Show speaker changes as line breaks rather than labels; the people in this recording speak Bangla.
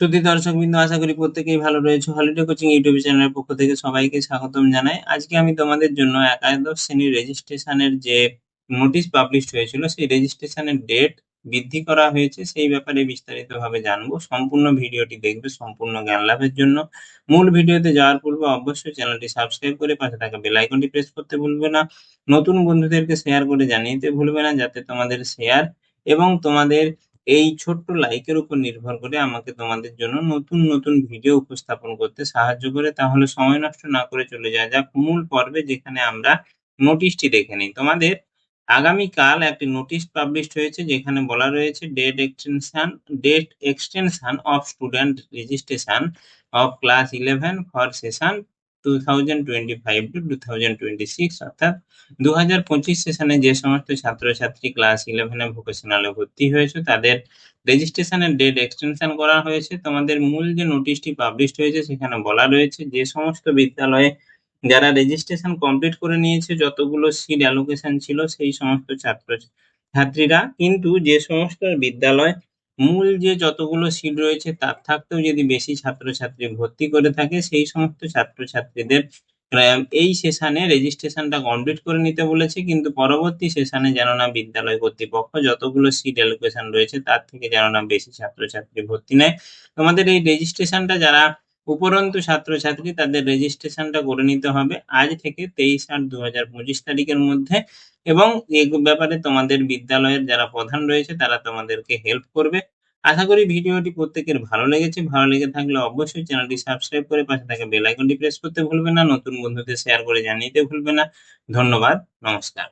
শ্রুতি দর্শকবৃন্দ, আশা করি প্রত্যেকেই ভালো রয়েছে। হলিডে কোচিং ইউটিউব চ্যানেলের পক্ষ থেকে সবাইকে স্বাগতম জানাই। আজকে আমি তোমাদের জন্য একাদশ শ্রেণির রেজিস্ট্রেশনের যে নোটিশ পাবলিশ হয়েছিল, সেই রেজিস্ট্রেশনের ডেট বৃদ্ধি করা হয়েছে। সেই ব্যাপারে বিস্তারিতভাবে জানব। সম্পূর্ণ ভিডিওটি দেখবে সম্পূর্ণ জ্ঞান লাভের জন্য। মূল ভিডিওতে যাওয়ার পূর্বে অবশ্যই চ্যানেলটি সাবস্ক্রাইব করে পাশে থাকা বেল আইকনটি প্রেস করতে ভুলবে না। নতুন বন্ধুদেরকে শেয়ার করে জানিয়ে দিতে ভুলবে না, যাতে তোমাদের শেয়ার এবং তোমাদের এই ছোট্ট লাইকের উপর নির্ভর করে আমাকে তোমাদের জন্য নতুন নতুন ভিডিও উপস্থাপন করতে সাহায্য করে। তাহলে সময় নষ্ট না করে চলে যাওয়া যাক মূল পর্বে যেখানে আমরা নোটিশটি দেখে নিই। তোমাদের আগামীকাল একটি নোটিশ পাবলিশড হয়েছে যেখানে বলা রয়েছে date extension date extension of student registration of class eleven for session two thousand twenty five to two thousand twenty six অর্থাৎ যে সমস্ত ছাত্রছাত্রী ক্লাস ভর্তি হয়েছে, তাদের ডেট এক্সটেনশন করা হয়েছে। তোমাদের মূল যে হয়েছে, সেখানে বলা রয়েছে যে সমস্ত বিদ্যালয়ে যারা রেজিস্ট্রেশন কমপ্লিট করে নিয়েছে, যতগুলো সিট অ্যালোকেশন ছিল, সেই সমস্ত ছাত্র ছাত্রীরা কিন্তু যে সমস্ত বিদ্যালয় মূল যে যতগুলো সিট রয়েছে, তার থাকতেও যদি বেশি ছাত্রছাত্রী ভর্তি করে থাকে, সেই সমস্ত ছাত্রছাত্রীদের এই সেশনে রেজিস্ট্রেশনটা কমপ্লিট করে নিতে বলেছে। কিন্তু পরবর্তী সেশনে যেন না বিদ্যালয় কর্তৃপক্ষ যতগুলো সিট অ্যালোকেশন রয়েছে, তার থেকে যেন না বেশি ছাত্রছাত্রী ভর্তি নেয়। তোমাদের এই রেজিস্ট্রেশনটা যারা উপরন্তু ছাত্রছাত্রী তাদের রেজিস্ট্রেশনটা করে নিতে হবে আজ থেকে তেইশ আট দু হাজার পঁচিশ তারিখের মধ্যে এবং এই ব্যাপারে তোমাদের বিদ্যালয়ের যারা প্রধান রয়েছে তারা তোমাদেরকে হেল্প করবে। আশা করি ভিডিওটি প্রত্যেকের ভালো লেগেছে। ভালো লেগে থাকলে অবশ্যই চ্যানেলটি সাবস্ক্রাইব করে পাশে থাকা বেল আইকনটি প্রেস করতে ভুলবে না। নতুন বন্ধুদের শেয়ার করে জানিয়ে দিতে ভুলবে না। ধন্যবাদ। নমস্কার।